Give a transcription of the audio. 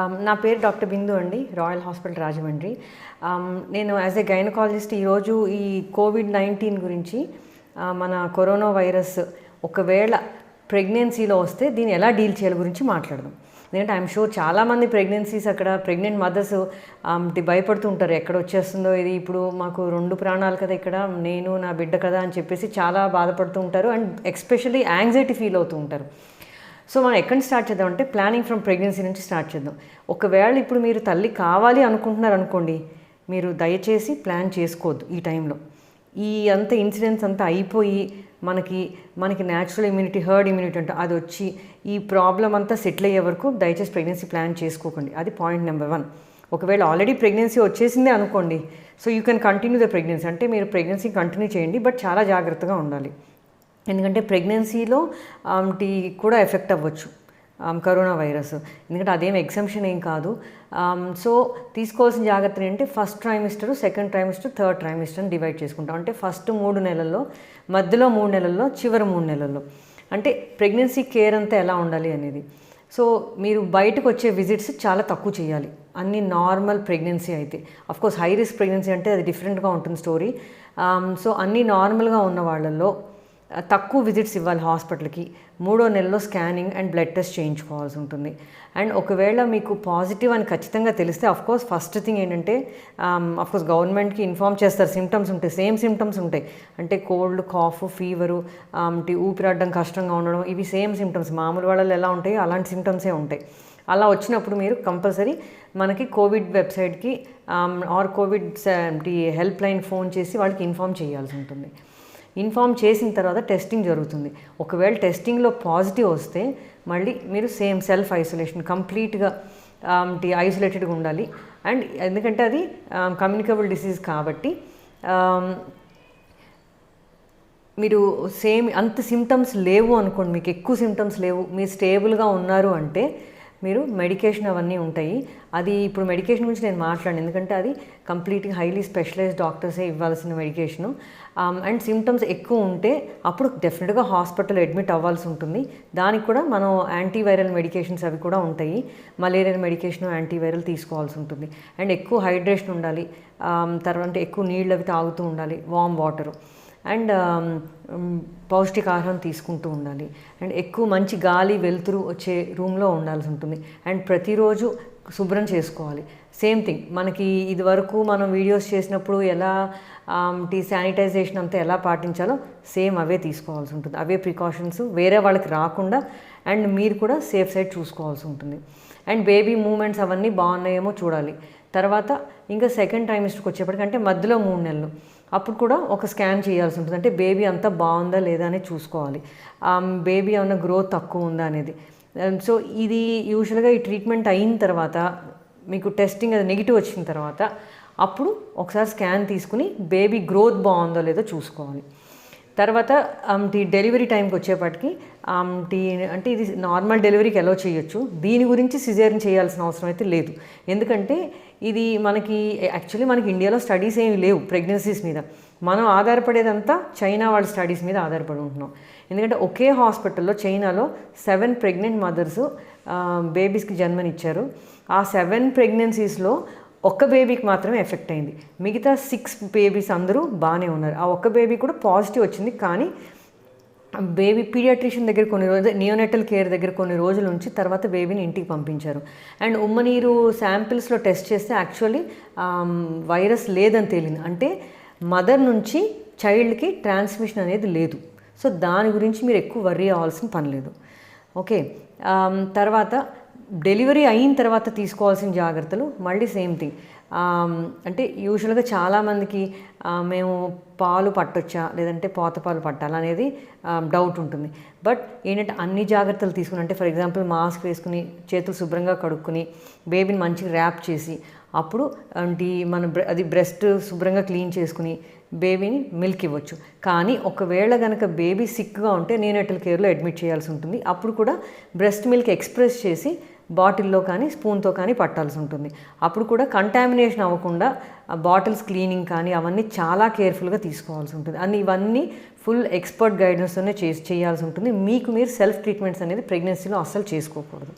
Um, నా పేరు doctor Bindu అండి రాయల్ హాస్పిటల్ రాజమండ్రి. Um, నేను యాజ్ ఏ గైనకాలజిస్ట్ ఈరోజు ఈ కోవిడ్ నైన్టీన్ గురించి uh, మన కరోనా వైరస్ ఒకవేళ ప్రెగ్నెన్సీలో వస్తే దీన్ని ఎలా డీల్ చేయాలి గురించి మాట్లాడదాం. ఎందుకంటే ఐఎమ్ షూర్ చాలామంది ప్రెగ్నెన్సీస్ అక్కడ ప్రెగ్నెంట్ మదర్స్ um, భయపడుతూ ఉంటారు ఎక్కడ వచ్చేస్తుందో ఇది ఇప్పుడు మాకు రెండు ప్రాణాలు కదా ఇక్కడ నేను నా బిడ్డ కదా అని చెప్పేసి చాలా బాధపడుతూ ఉంటారు. అండ్ ఎక్స్పెషల్లీ యాంగ్జైటీ ఫీల్ అవుతూ ఉంటారు. సో మనం ఎక్కడి నుంచి స్టార్ట్ చేద్దాం అంటే ప్లానింగ్ ఫ్రమ్ ప్రెగ్నెన్సీ నుంచి స్టార్ట్ చేద్దాం. ఒకవేళ ఇప్పుడు మీరు తల్లి కావాలి అనుకుంటున్నారు అనుకోండి మీరు దయచేసి ప్లాన్ చేసుకోవద్దు ఈ టైంలో ఈ అంత ఇన్సిడెంట్స్ అంతా అయిపోయి మనకి మనకి న్యాచురల్ ఇమ్యూనిటీ హర్డ్ ఇమ్యూనిటీ అంటే అది వచ్చి ఈ ప్రాబ్లం అంతా సెటిల్ అయ్యే వరకు దయచేసి ప్రెగ్నెన్సీ ప్లాన్ చేసుకోకండి. అది పాయింట్ నెంబర్ వన్ ఒకవేళ ఆల్రెడీ ప్రెగ్నెన్సీ వచ్చేసిందే అనుకోండి so you can continue the pregnancy అంటే మీరు ప్రెగ్నెన్సీ కంటిన్యూ చేయండి బట్ చాలా జాగ్రత్తగా ఉండాలి. ఎందుకంటే ప్రెగ్నెన్సీలో టీ కూడా ఎఫెక్ట్ అవ్వచ్చు కరోనా వైరస్. ఎందుకంటే అదేం ఎగ్జంప్షన్ ఏం కాదు. సో తీసుకోవాల్సిన జాగ్రత్తలు ఏంటంటే first trimester second trimester third ట్రైమిస్టర్ని divide చేసుకుంటాం. అంటే ఫస్ట్ మూడు నెలల్లో మధ్యలో మూడు నెలల్లో చివరి మూడు నెలల్లో. అంటే ప్రెగ్నెన్సీ కేర్ అంతా ఎలా ఉండాలి అనేది. సో మీరు బయటకు వచ్చే విజిట్స్ చాలా తక్కువ చేయాలి. అన్ని నార్మల్ ప్రెగ్నెన్సీ అయితే. కోర్స్ హై రిస్క్ ప్రెగ్నెన్సీ అంటే అది డిఫరెంట్గా ఉంటుంది స్టోరీ. సో అన్ని నార్మల్గా ఉన్న వాళ్ళల్లో తక్కువ విజిట్స్ ఇవ్వాలి హాస్పిటల్కి. మూడో నెలలో స్కానింగ్ అండ్ బ్లడ్ టెస్ట్ చేయించుకోవాల్సి ఉంటుంది. అండ్ ఒకవేళ మీకు పాజిటివ్ అని ఖచ్చితంగా తెలిస్తే కోర్స్ ఫస్ట్ థింగ్ ఏంటంటే కోర్స్ గవర్నమెంట్కి ఇన్ఫామ్ చేస్తారు. సిమ్టమ్స్ ఉంటాయి. సేమ్ సిమ్టమ్స్ ఉంటాయి. అంటే కోల్డ్ కాఫ్ ఫీవరు ఊపిరాడడం కష్టంగా ఉండడం ఇవి సేమ్ సిమ్టమ్స్ మామూలు వాళ్ళలో ఎలా ఉంటాయో అలాంటి సిమ్టమ్సే ఉంటాయి. అలా వచ్చినప్పుడు మీరు కంపల్సరీ మనకి కోవిడ్ వెబ్సైట్కి or um, covid help line phone చేసి వాళ్ళకి ఇన్ఫామ్ చేయాల్సి ఉంటుంది. ఇన్ఫామ్ చేసిన తర్వాత టెస్టింగ్ జరుగుతుంది. ఒకవేళ టెస్టింగ్లో పాజిటివ్ వస్తే మళ్ళీ మీరు సేమ్ సెల్ఫ్ ఐసోలేషన్ కంప్లీట్గా ఐసోలేటెడ్గా ఉండాలి. అండ్ ఎందుకంటే అది కమ్యూనికబుల్ డిసీజ్ కాబట్టి మీరు సేమ్ అంత సిమ్టమ్స్ లేవు అనుకోండి మీకు ఎక్కువ సిమ్టమ్స్ లేవు మీరు స్టేబుల్గా ఉన్నారు అంటే మీరు మెడికేషన్ అవన్నీ ఉంటాయి. అది ఇప్పుడు మెడికేషన్ గురించి నేను మాట్లాడను. ఎందుకంటే అది కంప్లీట్గా హైలీ స్పెషలైజ్డ్ డాక్టర్సే ఇవ్వాల్సిన మెడికేషను అండ్ సిమ్టమ్స్ ఎక్కువ ఉంటే అప్పుడు డెఫినెట్గా హాస్పిటల్ అడ్మిట్ అవ్వాల్సి ఉంటుంది. దానికి కూడా మనం యాంటీవైరల్ మెడికేషన్స్ అవి కూడా ఉంటాయి. మలేరియా మెడికేషన్ యాంటీవైరల్ తీసుకోవాల్సి ఉంటుంది. అండ్ ఎక్కువ హైడ్రేషన్ ఉండాలి. Um, తర్వాత ఎక్కువ నీళ్ళు అవి తాగుతూ ఉండాలి. వామ్ వాటరు అండ్ పౌష్టికాహారం తీసుకుంటూ ఉండాలి. అండ్ ఎక్కువ మంచి గాలి వెలుతురు వచ్చే రూమ్లో ఉండాల్సి ఉంటుంది. అండ్ ప్రతిరోజు శుభ్రం చేసుకోవాలి. సేమ్ థింగ్ మనకి ఇది వరకు మనం వీడియోస్ చేసినప్పుడు ఎలా టీ శానిటైజేషన్ అంతా ఎలా పాటించాలో సేమ్ అవే తీసుకోవాల్సి ఉంటుంది. అవే ప్రికాషన్స్ వేరే వాళ్ళకి రాకుండా అండ్ మీరు కూడా సేఫ్ సైడ్ చూసుకోవాల్సి ఉంటుంది. అండ్ బేబీ మూమెంట్స్ అవన్నీ బాగున్నాయేమో చూడాలి. తర్వాత ఇంకా సెకండ్ ట్రైమిస్టర్కి వచ్చేప్పటికంటే మధ్యలో మూడు నెలలు. అప్పుడు కూడా ఒక స్కాన్ చేయాల్సి ఉంటుంది. అంటే బేబీ అంతా బాగుందా లేదా అనేది చూసుకోవాలి. బేబీ ఏమైనా గ్రోత్ తక్కువ ఉందా అనేది. సో ఇది యూజువల్గా ఈ ట్రీట్మెంట్ అయిన తర్వాత మీకు టెస్టింగ్ అది నెగిటివ్ వచ్చిన తర్వాత అప్పుడు ఒకసారి స్కాన్ తీసుకుని బేబీ గ్రోత్ బాగుందో లేదో చూసుకోవాలి. తర్వాత టీ డెలివరీ టైంకి వచ్చేపాటికి um, టీ అంటే ఇది నార్మల్ డెలివరీకి ఎలా చేయొచ్చు. దీని గురించి సిజేరియన్ చేయాల్సిన అవసరం అయితే లేదు. ఎందుకంటే ఇది మనకి యాక్చువల్లీ మనకి ఇండియాలో స్టడీస్ ఏమి లేవు ప్రెగ్నెన్సీస్ మీద. మనం ఆధారపడేదంతా చైనా వాళ్ళ స్టడీస్ మీద ఆధారపడి ఉంటున్నాం. ఎందుకంటే ఒకే హాస్పిటల్లో చైనాలో సెవెన్ ప్రెగ్నెంట్ మదర్స్ బేబీస్కి జన్మనిచ్చారు. ఆ సెవెన్ ప్రెగ్నెన్సీస్లో ఒక్క బేబీకి మాత్రమే ఎఫెక్ట్ అయింది. మిగతా సిక్స్ బేబీస్ అందరూ బాగానే ఉన్నారు. ఆ ఒక్క బేబీ కూడా పాజిటివ్ వచ్చింది. కానీ బేబీ పీడియాట్రిషియన్ దగ్గర కొన్ని రోజులు నియోనెటల్ కేర్ దగ్గర కొన్ని రోజుల నుంచి తర్వాత బేబీని ఇంటికి పంపించారు. అండ్ ఉమ్మనీరు శాంపిల్స్లో టెస్ట్ చేస్తే యాక్చువల్లీ వైరస్ um, లేదని తేలింది. అంటే మదర్ నుంచి చైల్డ్కి ట్రాన్స్మిషన్ అనేది లేదు. సో దాని గురించి మీరు ఎక్కువ వర్రీ అవ్వాల్సిన పని లేదు. ఓకే um, తర్వాత డెలివరీ అయిన తర్వాత తీసుకోవాల్సిన జాగ్రత్తలు మళ్ళీ సేమ్ థింగ్. అంటే యూజువల్గా చాలామందికి మేము పాలు పట్టొచ్చా లేదంటే పోత పాలు పట్టాలా అనేది డౌట్ ఉంటుంది. బట్ ఏంటంటే అన్ని జాగ్రత్తలు తీసుకుని అంటే ఫర్ ఎగ్జాంపుల్ మాస్క్ వేసుకుని చేతులు శుభ్రంగా కడుక్కొని బేబీని మంచిగా ర్యాప్ చేసి అప్పుడు అంటే మన అది బ్రెస్ట్ శుభ్రంగా క్లీన్ చేసుకుని బేబీని మిల్క్ ఇవ్వచ్చు. కానీ ఒకవేళ కనుక బేబీ సిక్గా ఉంటే నేనెటల్ కేర్లో అడ్మిట్ చేయాల్సి ఉంటుంది. అప్పుడు కూడా బ్రెస్ట్ మిల్క్ ఎక్స్ప్రెస్ చేసి బాటిల్లో కానీ స్పూన్తో కానీ పట్టాల్సి ఉంటుంది. అప్పుడు కూడా కంటామినేషన్ అవ్వకుండా బాటిల్స్ క్లీనింగ్ కానీ అవన్నీ చాలా కేర్ఫుల్గా తీసుకోవాల్సి ఉంటుంది. అన్ని ఇవన్నీ ఫుల్ ఎక్స్పర్ట్ గైడెన్స్తోనే చేసి చేయాల్సి ఉంటుంది. మీకు మీరు సెల్ఫ్ ట్రీట్మెంట్స్ అనేది ప్రెగ్నెన్సీలో అస్సలు చేసుకోకూడదు.